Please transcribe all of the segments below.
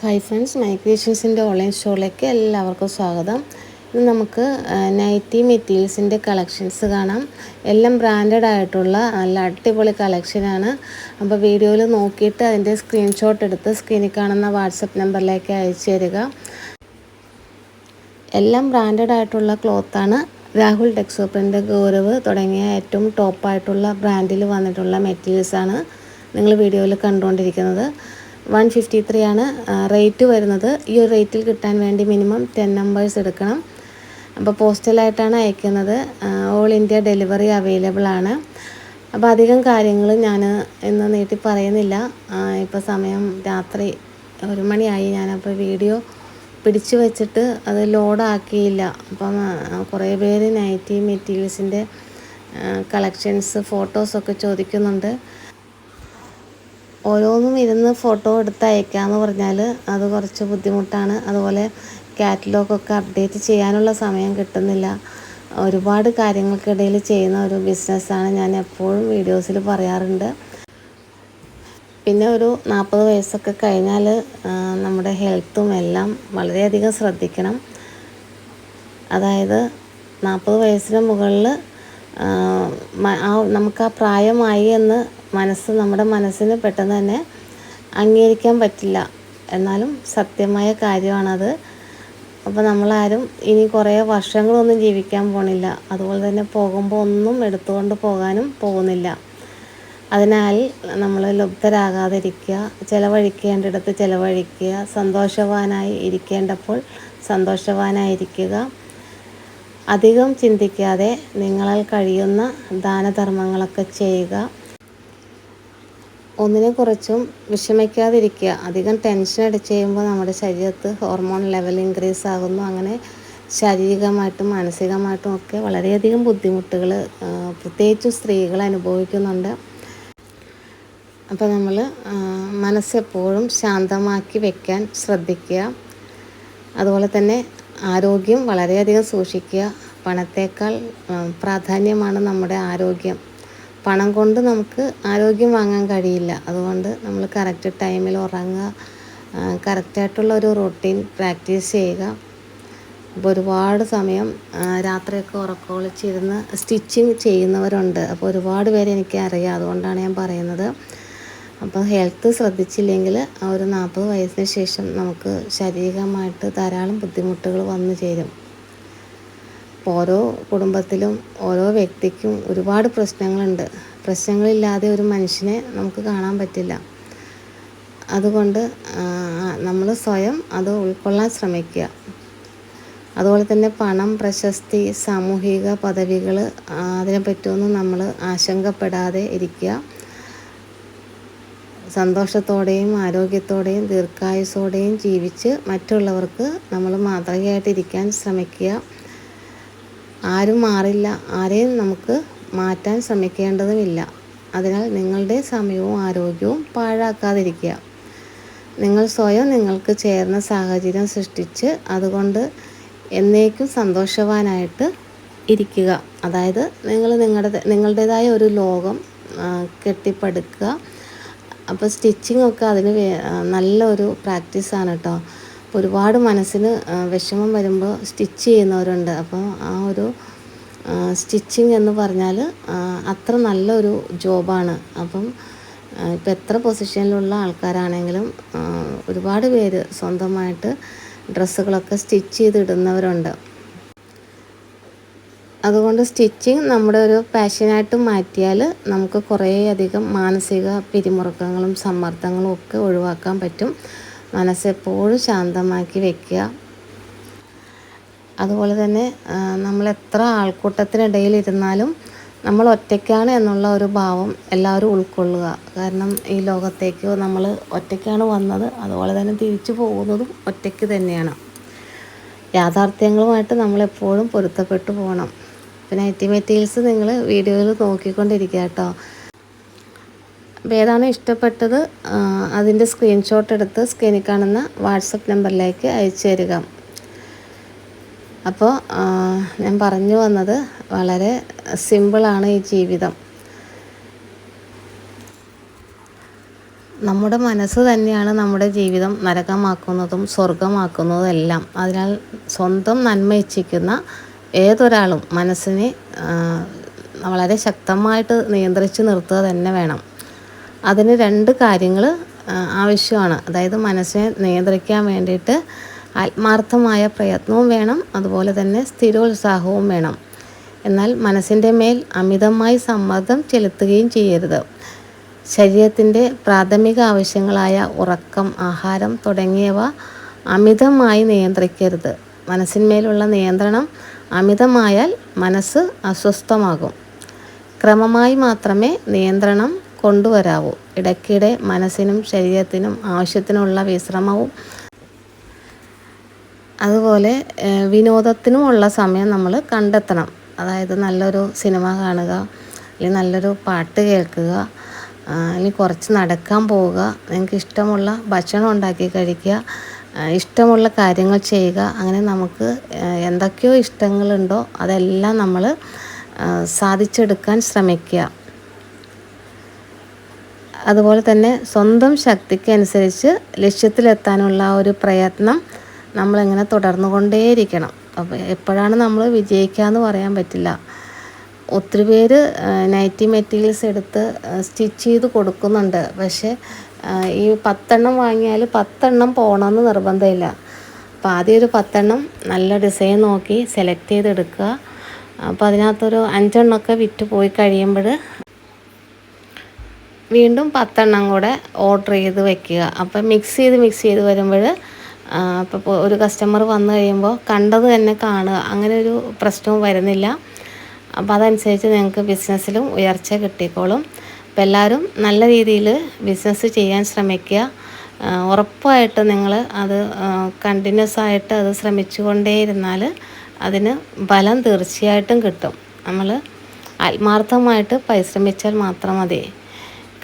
Hi friends my ക്രിയേഷൻസിന്റെ online സ്റ്റോറിലേക്ക് എല്ലാവർക്കും സ്വാഗതം. ഇന്ന് നമുക്ക് നൈറ്റി മെറ്റീരിയൽസിന്റെ കളക്ഷൻസ് കാണാം. എല്ലാം ബ്രാൻഡഡ് ആയിട്ടുള്ള നല്ല അടിപൊളി കളക്ഷനാണ് അപ്പോൾ വീഡിയോയിൽ നോക്കിയിട്ട് അതിന്റെ സ്ക്രീൻഷോട്ട് എടുത്ത് സ്ക്രീനിൽ കാണുന്ന വാട്സപ്പ് നമ്പറിലേക്ക് അയച്ചു തരിക. എല്ലാം ബ്രാൻഡഡ് ആയിട്ടുള്ള ക്ലോത്താണ് രാഹുൽ പ്രിന്റ് ഗൗരവ് തുടങ്ങിയ ഏറ്റവും ടോപ്പായിട്ടുള്ള ബ്രാൻഡിൽ വന്നിട്ടുള്ള മെറ്റീരിയൽസാണ് നിങ്ങൾ വീഡിയോയിൽ കണ്ടുകൊണ്ടിരിക്കുന്നത്. വൺ ഫിഫ്റ്റി ത്രീ ആണ് റേറ്റ് വരുന്നത്. ഈ ഒരു റേറ്റിൽ കിട്ടാൻ വേണ്ടി മിനിമം ടെൻ നമ്പേഴ്സ് എടുക്കണം. അപ്പോൾ പോസ്റ്റലായിട്ടാണ് അയക്കുന്നത്. ഓൾ ഇന്ത്യ ഡെലിവറി അവൈലബിൾ ആണ്. അപ്പോൾ അധികം കാര്യങ്ങൾ ഞാൻ ഇന്ന് നീട്ടി പറയുന്നില്ല. ഇപ്പോൾ സമയം രാത്രി ഒരു മണിയായി. ഞാനപ്പോൾ വീഡിയോ പിടിച്ചു വെച്ചിട്ട് അത് ലോഡാക്കിയില്ല അപ്പം കുറേ പേര് നൈറ്റി മെറ്റീരിയൽസിന്റെ കളക്ഷൻസ് ഫോട്ടോസൊക്കെ ചോദിക്കുന്നുണ്ട്. ഓരോന്നും ഇരുന്ന് ഫോട്ടോ എടുത്ത് അയക്കാമെന്ന് പറഞ്ഞാൽ അത് കുറച്ച് ബുദ്ധിമുട്ടാണ്. അതുപോലെ കാറ്റലോഗൊക്കെ അപ്ഡേറ്റ് ചെയ്യാനുള്ള സമയം കിട്ടുന്നില്ല. ഒരുപാട് കാര്യങ്ങൾക്കിടയിൽ ചെയ്യുന്ന ഒരു ബിസിനസ്സാണ് ഞാൻ എപ്പോഴും വീഡിയോസിൽ പറയാറുണ്ട്. പിന്നെ ഒരു നാൽപ്പത് വയസ്സൊക്കെ കഴിഞ്ഞാൽ നമ്മുടെ ഹെൽത്തും എല്ലാം വളരെയധികം ശ്രദ്ധിക്കണം. അതായത് നാൽപ്പത് വയസ്സിന് മുകളിൽ നമുക്ക് ആ പ്രായമായി എന്ന് മനസ്സ് നമ്മുടെ മനസ്സിന് പെട്ടെന്ന് തന്നെ അംഗീകരിക്കാൻ പറ്റില്ല. എന്നാലും സത്യമായ കാര്യമാണത്. അപ്പോൾ നമ്മളാരും ഇനി കുറേ വർഷങ്ങളൊന്നും ജീവിക്കാൻ പോണില്ല. അതുപോലെ തന്നെ പോകുമ്പോൾ ഒന്നും എടുത്തുകൊണ്ട് പോകാനും പോകുന്നില്ല. അതിനാൽ നമ്മൾ ലുബ്ധരാകാതിരിക്കുക ചിലവഴിക്കേണ്ടിടത്ത് ചിലവഴിക്കുക സന്തോഷവാനായി ഇരിക്കേണ്ടപ്പോൾ സന്തോഷവാനായിരിക്കുക. അധികം ചിന്തിക്കാതെ നിങ്ങളാൽ കഴിയുന്ന ദാനധർമ്മങ്ങളൊക്കെ ചെയ്യുക. ഒന്നിനെക്കുറിച്ചും വിഷമിക്കാതിരിക്കുക. അധികം ടെൻഷൻ അടിച്ച് കഴിയുമ്പോൾ നമ്മുടെ ശരീരത്ത് ഹോർമോൺ ലെവൽ ഇൻക്രീസ് ആകുന്നു. അങ്ങനെ ശാരീരികമായിട്ടും മാനസികമായിട്ടും ഒക്കെ വളരെയധികം ബുദ്ധിമുട്ടുകൾ പ്രത്യേകിച്ചും സ്ത്രീകൾ അനുഭവിക്കുന്നുണ്ട്. അപ്പോൾ നമ്മൾ മനസ്സെപ്പോഴും ശാന്തമാക്കി വെക്കാൻ ശ്രദ്ധിക്കുക. അതുപോലെ തന്നെ ആരോഗ്യം വളരെയധികം സൂക്ഷിക്കുക. പണത്തേക്കാൾ പ്രാധാന്യമാണ് നമ്മുടെ ആരോഗ്യം. പണം കൊണ്ട് നമുക്ക് ആരോഗ്യം വാങ്ങാൻ കഴിയില്ല. അതുകൊണ്ട് നമ്മൾ കറക്റ്റ് ടൈമിൽ ഉറങ്ങുക കറക്റ്റായിട്ടുള്ള ഒരു റൊട്ടീൻ പ്രാക്ടീസ് ചെയ്യുക. അപ്പോൾ ഒരുപാട് സമയം രാത്രിയൊക്കെ ഉറക്കമൊളിച്ചിരുന്ന് സ്റ്റിച്ചിങ് ചെയ്യുന്നവരുണ്ട്. അപ്പോൾ ഒരുപാട് പേര് എനിക്ക് അറിയാം അതുകൊണ്ടാണ് ഞാൻ പറയുന്നത്. അപ്പോൾ ഹെൽത്ത് ശ്രദ്ധിച്ചില്ലെങ്കിൽ ആ ഒരു നാൽപ്പത് വയസ്സിന് ശേഷം നമുക്ക് ശാരീരികമായിട്ട് ധാരാളം ബുദ്ധിമുട്ടുകൾ വന്നു ചേരും. ഓരോ കുടുംബത്തിലും ഓരോ വ്യക്തിക്കും ഒരുപാട് പ്രശ്നങ്ങളുണ്ട്. പ്രശ്നങ്ങളില്ലാതെ ഒരു മനുഷ്യനെ നമുക്ക് കാണാൻ പറ്റില്ല. അതുകൊണ്ട് നമ്മൾ സ്വയം അത് ഉൾക്കൊള്ളാൻ ശ്രമിക്കുക. അതുപോലെ തന്നെ പണം പ്രശസ്തി സാമൂഹിക പദവികൾ അതിനെ അതിനെപ്പറ്റിയൊന്നും നമ്മൾ ആശങ്കപ്പെടാതെ ഇരിക്കുക. സന്തോഷത്തോടെയും ആരോഗ്യത്തോടെയും ദീർഘായുസോടെയും ജീവിച്ച് മറ്റുള്ളവർക്ക് നമ്മൾ മാതൃകയായിട്ടിരിക്കാൻ ശ്രമിക്കുക. ആരും മാറില്ല. ആരെയും നമുക്ക് മാറ്റാൻ ശ്രമിക്കേണ്ടതുമില്ല. അതിനാൽ നിങ്ങളുടെ സമയവും ആരോഗ്യവും പാഴാക്കാതിരിക്കുക. നിങ്ങൾ സ്വയം നിങ്ങൾക്ക് ചേർന്ന സാഹചര്യം സൃഷ്ടിച്ച് അതുകൊണ്ട് എന്നേക്കും സന്തോഷവാനായിട്ട് ഇരിക്കുക. അതായത് നിങ്ങൾ നിങ്ങളുടെ നിങ്ങളുടേതായ ഒരു ലോകം കെട്ടിപ്പടുക്കുക. അപ്പോൾ സ്റ്റിച്ചിങ് ഒക്കെ അതിന് നല്ലൊരു പ്രാക്ടീസാണ് കേട്ടോ. ഒരുപാട് മനസ്സിന് വിഷമം വരുമ്പോൾ സ്റ്റിച്ച് ചെയ്യുന്നവരുണ്ട്. അപ്പോൾ ആ ഒരു സ്റ്റിച്ചിങ് എന്ന് പറഞ്ഞാൽ അത്ര നല്ലൊരു ജോബാണ്. അപ്പം ഇപ്പം എത്ര പൊസിഷനിലുള്ള ആൾക്കാരാണെങ്കിലും ഒരുപാട് പേര് സ്വന്തമായിട്ട് ഡ്രസ്സുകളൊക്കെ സ്റ്റിച്ച് ചെയ്തിടുന്നവരുണ്ട്. അതുകൊണ്ട് സ്റ്റിച്ചിങ് നമ്മുടെ ഒരു പാഷനായിട്ട് മാറ്റിയാൽ നമുക്ക് കുറേയധികം മാനസിക പിരിമുറുക്കങ്ങളും സമ്മർദ്ദങ്ങളും ഒക്കെ ഒഴിവാക്കാൻ പറ്റും. മനസ്സെപ്പോഴും ശാന്തമാക്കി വെക്കുക. അതുപോലെ തന്നെ നമ്മൾ എത്ര ആൾക്കൂട്ടത്തിനിടയിൽ ഇരുന്നാലും നമ്മൾ ഒറ്റയ്ക്കാണ് എന്നുള്ള ഒരു ഭാവം എല്ലാവരും ഉൾക്കൊള്ളുക. കാരണം ഈ ലോകത്തേക്ക് നമ്മൾ ഒറ്റയ്ക്കാണ് വന്നത്. അതുപോലെ തന്നെ തിരിച്ചു പോകുന്നതും ഒറ്റയ്ക്ക് തന്നെയാണ്. യാഥാർത്ഥ്യങ്ങളുമായിട്ട് നമ്മളെപ്പോഴും പൊരുത്തപ്പെട്ടു പോകണം. പിന്നെ ഐ ടി മെറ്റീരിയൽസ് നിങ്ങൾ വീഡിയോയിൽ നോക്കിക്കൊണ്ടിരിക്കുക കേട്ടോ. ഏതാണോ ഇഷ്ടപ്പെട്ടത്. അതിന്റെ സ്ക്രീൻഷോട്ട് എടുത്ത് സ്ക്രീനിൽ കാണുന്ന വാട്സപ്പ് നമ്പറിലേക്ക് അയച്ചു തരിക. അപ്പോൾ ഞാൻ പറഞ്ഞു വന്നത് വളരെ സിമ്പിളാണ് ഈ ജീവിതം. നമ്മുടെ മനസ്സ് തന്നെയാണ് നമ്മുടെ ജീവിതം നരകമാക്കുന്നതും സ്വർഗമാക്കുന്നതും എല്ലാം. അതിനാൽ സ്വന്തം നന്മ ഇച്ഛിക്കുന്ന ഏതൊരാളും മനസ്സിനെ വളരെ ശക്തമായിട്ട് നിയന്ത്രിച്ച് നിർത്തുക തന്നെ വേണം. അതിന് രണ്ട് കാര്യങ്ങൾ ആവശ്യമാണ്. അതായത് മനസ്സിനെ നിയന്ത്രിക്കാൻ വേണ്ടിയിട്ട് ആത്മാർത്ഥമായ പ്രയത്നവും വേണം അതുപോലെ തന്നെ സ്ഥിരോത്സാഹവും വേണം. എന്നാൽ മനസ്സിന്റെ മേൽ അമിതമായി സമ്മർദ്ദം ചെലുത്തുകയും ചെയ്യരുത്. ശരീരത്തിന്റെ പ്രാഥമിക ആവശ്യങ്ങളായ ഉറക്കം ആഹാരം തുടങ്ങിയവ അമിതമായി നിയന്ത്രിക്കരുത്. മനസ്സിന്മേലുള്ള നിയന്ത്രണം അമിതമായാൽ മനസ്സ് അസ്വസ്ഥമാകും. ക്രമമായി മാത്രമേ നിയന്ത്രണം കൊണ്ടുവരാവൂ. ഇടയ്ക്കിടെ മനസ്സിനും ശരീരത്തിനും ആവശ്യത്തിനുള്ള വിശ്രമവും അതുപോലെ വിനോദത്തിനുമുള്ള സമയം നമ്മൾ കണ്ടെത്തണം. അതായത് നല്ലൊരു സിനിമ കാണുക അല്ലെങ്കിൽ നല്ലൊരു പാട്ട് കേൾക്കുക അല്ലെങ്കിൽ കുറച്ച് നടക്കാൻ പോവുക നിങ്ങൾക്ക് ഇഷ്ടമുള്ള ഭക്ഷണം ഉണ്ടാക്കി കഴിക്കുക ഇഷ്ടമുള്ള കാര്യങ്ങൾ ചെയ്യുക അങ്ങനെ നമുക്ക് എന്തൊക്കെയോ ഇഷ്ടങ്ങളുണ്ടോ അതെല്ലാം നമ്മൾ സാധിച്ചെടുക്കാൻ ശ്രമിക്കുക. അതുപോലെ തന്നെ സ്വന്തം ശക്തിക്ക് അനുസരിച്ച് ലക്ഷ്യത്തിലെത്താനുള്ള ഒരു പ്രയത്നം നമ്മളിങ്ങനെ തുടർന്നുകൊണ്ടേയിരിക്കണം. അപ്പോൾ എപ്പോഴാണ് നമ്മൾ വിജയിക്കുക എന്ന് പറയാൻ പറ്റില്ല. ഒത്തിരി പേര് നൈറ്റി മെറ്റീരിയൽസ് എടുത്ത് സ്റ്റിച്ച് ചെയ്ത് കൊടുക്കുന്നുണ്ട്. പക്ഷേ ഈ പത്തെണ്ണം വാങ്ങിയാൽ പത്തെണ്ണം പോകണമെന്ന് നിർബന്ധമില്ല. അപ്പോൾ ആദ്യം ഒരു പത്തെണ്ണം നല്ല ഡിസൈൻ നോക്കി സെലക്ട് ചെയ്തെടുക്കുക. അപ്പോൾ അതിനകത്തൊരു അഞ്ചെണ്ണമൊക്കെ വിറ്റ് പോയി കഴിയുമ്പോൾ വീണ്ടും പത്തെണ്ണം കൂടെ ഓർഡർ ചെയ്ത് വെക്കുക. അപ്പം മിക്സ് ചെയ്ത് മിക്സ് ചെയ്ത് വരുമ്പോൾ അപ്പോൾ ഒരു കസ്റ്റമർ വന്നു കഴിയുമ്പോൾ കണ്ടത് തന്നെ കാണുക. അങ്ങനെ ഒരു പ്രശ്നവും വരുന്നില്ല. അപ്പോൾ അതനുസരിച്ച് നിങ്ങൾക്ക് ബിസിനസ്സിലും ഉയർച്ച കിട്ടിക്കോളും. അപ്പോൾ എല്ലാവരും നല്ല രീതിയിൽ ബിസിനസ് ചെയ്യാൻ ശ്രമിക്കുക. ഉറപ്പായിട്ട് നിങ്ങൾ അത് കണ്ടിന്യൂസ് ആയിട്ട് അത് ശ്രമിച്ചുകൊണ്ടേയിരുന്നാൽ അതിന് ഫലം തീർച്ചയായിട്ടും കിട്ടും. നമ്മൾ ആത്മാർത്ഥമായിട്ട് പരിശ്രമിച്ചാൽ മാത്രം മതി.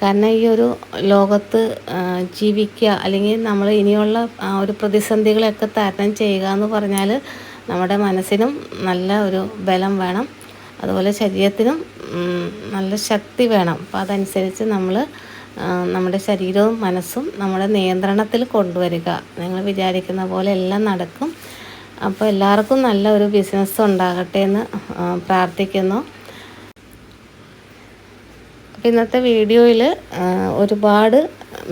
കാരണം ഈ ഒരു ലോകത്ത് ജീവിക്കുക അല്ലെങ്കിൽ നമ്മൾ ഇനിയുള്ള ഒരു പ്രതിസന്ധികളെയൊക്കെ തരണം ചെയ്യുക എന്ന് പറഞ്ഞാൽ നമ്മുടെ മനസ്സിനും നല്ല ഒരു ബലം വേണം. അതുപോലെ ശരീരത്തിനും നല്ല ശക്തി വേണം. അപ്പോൾ അതനുസരിച്ച് നമ്മൾ നമ്മുടെ ശരീരവും മനസ്സും നമ്മുടെ നിയന്ത്രണത്തിൽ കൊണ്ടുവരിക. നിങ്ങൾ വിചാരിക്കുന്ന പോലെ എല്ലാം നടക്കും. അപ്പോൾ എല്ലാവർക്കും നല്ല ഒരു ബിസിനസ് ഉണ്ടാകട്ടെ എന്ന് പ്രാർത്ഥിക്കുന്നു. ഇന്നത്തെ വീഡിയോയിൽ ഒരുപാട്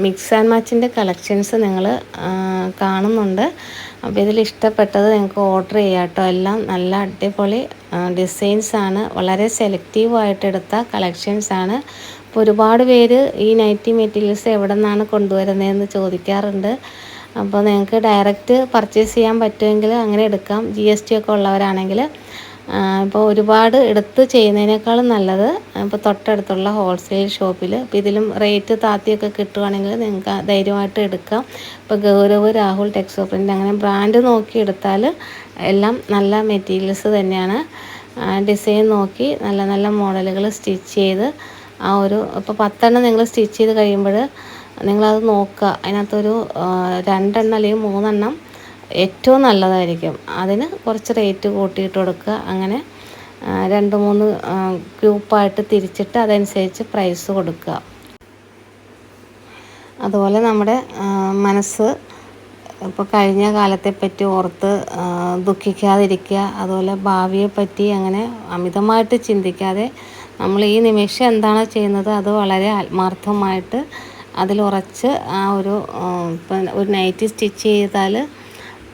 മിക്സ് ആൻഡ് മാച്ചിന്റെ കളക്ഷൻസ് നിങ്ങൾ കാണുന്നുണ്ട്. അപ്പോൾ ഇതിൽ ഇഷ്ടപ്പെട്ടത് നിങ്ങൾക്ക് ഓർഡർ ചെയ്യാം കേട്ടോ. എല്ലാം നല്ല അടിപൊളി ഡിസൈൻസ് ആണ്. വളരെ സെലക്റ്റീവായിട്ട് എടുത്ത കളക്ഷൻസ് ആണ്. അപ്പോൾ ഒരുപാട് പേര് ഈ നൈറ്റി മെറ്റീരിയൽസ് എവിടെ നിന്നാണ് കൊണ്ടുവരുന്നതെന്ന് ചോദിക്കാറുണ്ട്. അപ്പോൾ നിങ്ങൾക്ക് ഡയറക്റ്റ് പർച്ചേസ് ചെയ്യാൻ പറ്റുമെങ്കിൽ അങ്ങനെ എടുക്കാം. ജി ഒക്കെ ഉള്ളവരാണെങ്കിൽ ഇപ്പോൾ ഒരുപാട് എടുത്ത് ചെയ്യുന്നതിനേക്കാളും നല്ലത് ഇപ്പോൾ തൊട്ടടുത്തുള്ള ഹോൾസെയിൽ ഷോപ്പിൽ ഇപ്പോൾ ഇതിലും റേറ്റ് താത്തിയൊക്കെ കിട്ടുവാണെങ്കിൽ നിങ്ങൾക്ക് ധൈര്യമായിട്ട് എടുക്കാം. ഇപ്പോൾ ഗൗരവ് രാഹുൽ ടെക്സോ പ്രിന്റ് അങ്ങനെ ബ്രാൻഡ് നോക്കി എടുത്താൽ എല്ലാം നല്ല മെറ്റീരിയൽസ് തന്നെയാണ്. ഡിസൈൻ നോക്കി നല്ല നല്ല മോഡലുകൾ സ്റ്റിച്ച് ചെയ്ത് ആ ഒരു ഇപ്പോൾ പത്തെണ്ണം നിങ്ങൾ സ്റ്റിച്ച് ചെയ്ത് കഴിയുമ്പോൾ നിങ്ങളത് നോക്കുക. അതിനകത്തൊരു രണ്ടെണ്ണം അല്ലെങ്കിൽ മൂന്നെണ്ണം ഏറ്റവും നല്ലതായിരിക്കും. അതിന് കുറച്ച് റേറ്റ് കൂട്ടിയിട്ട് കൊടുക്കുക. അങ്ങനെ രണ്ട് മൂന്ന് ഗ്രൂപ്പായിട്ട് തിരിച്ചിട്ട് അതനുസരിച്ച് പ്രൈസ് കൊടുക്കുക. അതുപോലെ നമ്മുടെ മനസ്സ് ഇപ്പോൾ കഴിഞ്ഞ കാലത്തെപ്പറ്റി ഓർത്ത് ദുഃഖിക്കാതിരിക്കുക. അതുപോലെ ഭാവിയെപ്പറ്റി അങ്ങനെ അമിതമായിട്ട് ചിന്തിക്കാതെ നമ്മൾ ഈ നിമിഷം എന്താണ് ചെയ്യുന്നത് അത് വളരെ ആത്മാർത്ഥമായിട്ട് അതിലുറച്ച് ആ ഒരു ഒരു നൈറ്റി സ്റ്റിച്ച് ചെയ്താൽ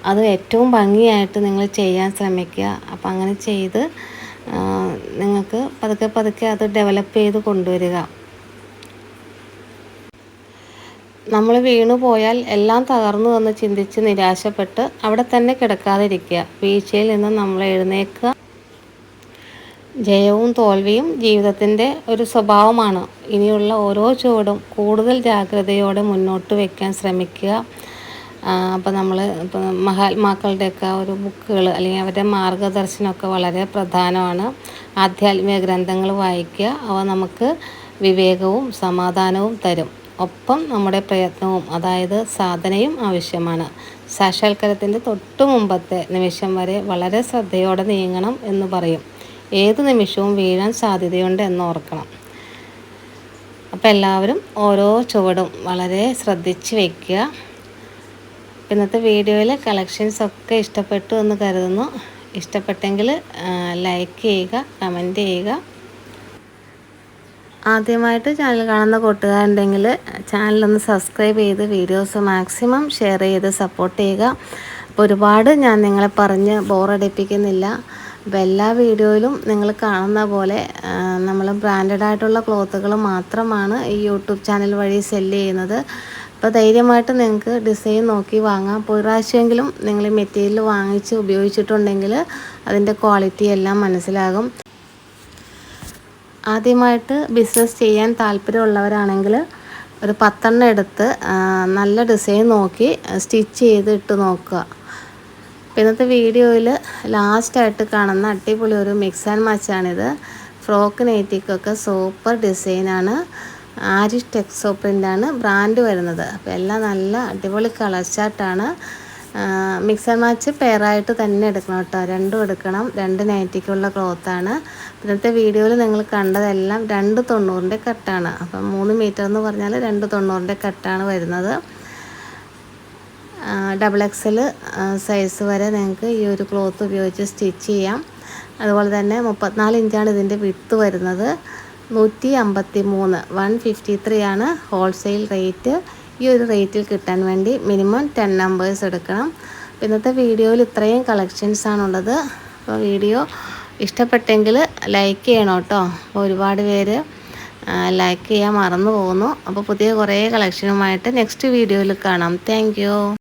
അത് ഏറ്റവും ഭംഗിയായിട്ട് നിങ്ങൾ ചെയ്യാൻ ശ്രമിക്കുക. അപ്പം അങ്ങനെ ചെയ്ത് നിങ്ങൾക്ക് പതുക്കെ പതുക്കെ അത് ഡെവലപ്പ് ചെയ്ത് കൊണ്ടുവരിക. നമ്മൾ വീണു പോയാൽ എല്ലാം തകർന്നു എന്ന് ചിന്തിച്ച് നിരാശപ്പെട്ട് അവിടെ തന്നെ കിടക്കാതിരിക്കുക. വീഴ്ചയിൽ നിന്ന് നമ്മൾ എഴുന്നേക്കുക. ജയവും തോൽവിയും ജീവിതത്തിന്റെ ഒരു സ്വഭാവമാണ്. ഇനിയുള്ള ഓരോ ചുവടും കൂടുതൽ ജാഗ്രതയോടെ മുന്നോട്ട് വയ്ക്കാൻ ശ്രമിക്കുക. അപ്പോൾ നമ്മൾ ഇപ്പോൾ മഹാത്മാക്കളുടെയൊക്കെ ഒരു ബുക്കുകൾ അല്ലെങ്കിൽ അവരുടെ മാർഗദർശനമൊക്കെ വളരെ പ്രധാനമാണ്. ആധ്യാത്മിക ഗ്രന്ഥങ്ങൾ വായിക്കുക അവ നമുക്ക് വിവേകവും സമാധാനവും തരും. ഒപ്പം നമ്മുടെ പ്രയത്നവും അതായത് സാധനയും ആവശ്യമാണ്. സാക്ഷാത്കാരത്തിന്റെ തൊട്ടു മുമ്പത്തെ നിമിഷം വരെ വളരെ ശ്രദ്ധയോടെ നീങ്ങണം എന്ന് പറയും. ഏത് നിമിഷവും വീഴാൻ സാധ്യതയുണ്ട് എന്ന് ഓർക്കണം. അപ്പോൾ എല്ലാവരും ഓരോ ചുവടും വളരെ ശ്രദ്ധിച്ച് വയ്ക്കുക ഇന്നത്തെ വീഡിയോയിലെ കളക്ഷൻസ് ഒക്കെ ഇഷ്ടപ്പെട്ടു എന്ന് കരുതുന്നു. ഇഷ്ടപ്പെട്ടെങ്കിൽ ലൈക്ക് ചെയ്യുക കമന്റ് ചെയ്യുക. ആദ്യമായിട്ട് ചാനൽ കാണുന്ന കൂട്ടുകാരുണ്ടെങ്കിൽ ചാനലൊന്ന് സബ്സ്ക്രൈബ് ചെയ്ത് വീഡിയോസ് മാക്സിമം ഷെയർ ചെയ്ത് സപ്പോർട്ട് ചെയ്യുക. അപ്പോൾ ഒരുപാട് ഞാൻ നിങ്ങളെ പറഞ്ഞ് ബോറടിപ്പിക്കുന്നില്ല അപ്പോൾ എല്ലാ വീഡിയോയിലും നിങ്ങൾ കാണുന്ന പോലെ നമ്മൾ ബ്രാൻഡഡ് ആയിട്ടുള്ള ക്ലോത്തുകൾ മാത്രമാണ് ഈ യൂട്യൂബ് ചാനൽ വഴി സെല്ല് ചെയ്യുന്നത്. അപ്പോൾ ധൈര്യമായിട്ട് നിങ്ങൾക്ക് ഡിസൈൻ നോക്കി വാങ്ങാം. അപ്പോൾ ഒരു പ്രാവശ്യമെങ്കിലും നിങ്ങൾ മെറ്റീരിയൽ വാങ്ങിച്ച് ഉപയോഗിച്ചിട്ടുണ്ടെങ്കിൽ അതിന്റെ ക്വാളിറ്റി എല്ലാം മനസ്സിലാകും. ആദ്യമായിട്ട് ബിസിനസ് ചെയ്യാൻ താല്പര്യമുള്ളവരാണെങ്കിൽ ഒരു പത്തെണ്ണം എടുത്ത് നല്ല ഡിസൈൻ നോക്കി സ്റ്റിച്ച് ചെയ്ത് ഇട്ട് നോക്കുക ഇന്നത്തെ വീഡിയോയിൽ ലാസ്റ്റായിട്ട് കാണുന്ന അടിപൊളി ഒരു മിക്സ് ആൻഡ് മാച്ചാണിത്. ഫ്രോക്ക് നെയ്റ്റിക്കൊക്കെ സൂപ്പർ ഡിസൈനാണ്. ആരിഷ് ടെക്സോ പ്രിന്റാണ് ബ്രാൻഡ് വരുന്നത്. അപ്പോൾ എല്ലാം നല്ല അടിപൊളി കളർ ചാർട്ടാണ്. മിക്സ് ആൻഡ് മാച്ച് പെയറായിട്ട് തന്നെ എടുക്കണം കേട്ടോ. രണ്ടും എടുക്കണം. രണ്ട് നൈറ്റിക്കുള്ള ക്ലോത്താണ് ഇന്നത്തെ വീഡിയോയിൽ നിങ്ങൾ കണ്ടതെല്ലാം രണ്ട് തൊണ്ണൂറിന്റെ കട്ടാണ്. അപ്പം മൂന്ന് മീറ്റർ എന്ന് പറഞ്ഞാൽ രണ്ട് തൊണ്ണൂറിന്റെ കട്ടാണ് വരുന്നത്. ഡബിൾ എക്സൽ സൈസ് വരെ നിങ്ങൾക്ക് ഈ ഒരു ക്ലോത്ത് ഉപയോഗിച്ച് സ്റ്റിച്ച് ചെയ്യാം. അതുപോലെ തന്നെ മുപ്പത്തിനാല് ഇഞ്ചാണ് ഇതിന്റെ വിത്ത് വരുന്നത്. നൂറ്റി അമ്പത്തി മൂന്ന് വൺ ഫിഫ്റ്റി ത്രീ ആണ് ഹോൾസെയിൽ റേറ്റ് ഈ ഒരു റേറ്റിൽ കിട്ടാൻ വേണ്ടി മിനിമം ടെൻ നമ്പേഴ്സ് എടുക്കണം. ഇന്നത്തെ വീഡിയോയിൽ ഇത്രയും കളക്ഷൻസ് ആണുള്ളത്. അപ്പോൾ വീഡിയോ ഇഷ്ടപ്പെട്ടെങ്കിൽ ലൈക്ക് ചെയ്യണം കേട്ടോ. അപ്പോൾ ഒരുപാട് പേര് ലൈക്ക് ചെയ്യാൻ മറന്നു പോകുന്നു. അപ്പോൾ പുതിയ കുറേ കളക്ഷനുമായിട്ട് നെക്സ്റ്റ് വീഡിയോയിൽ കാണാം. താങ്ക്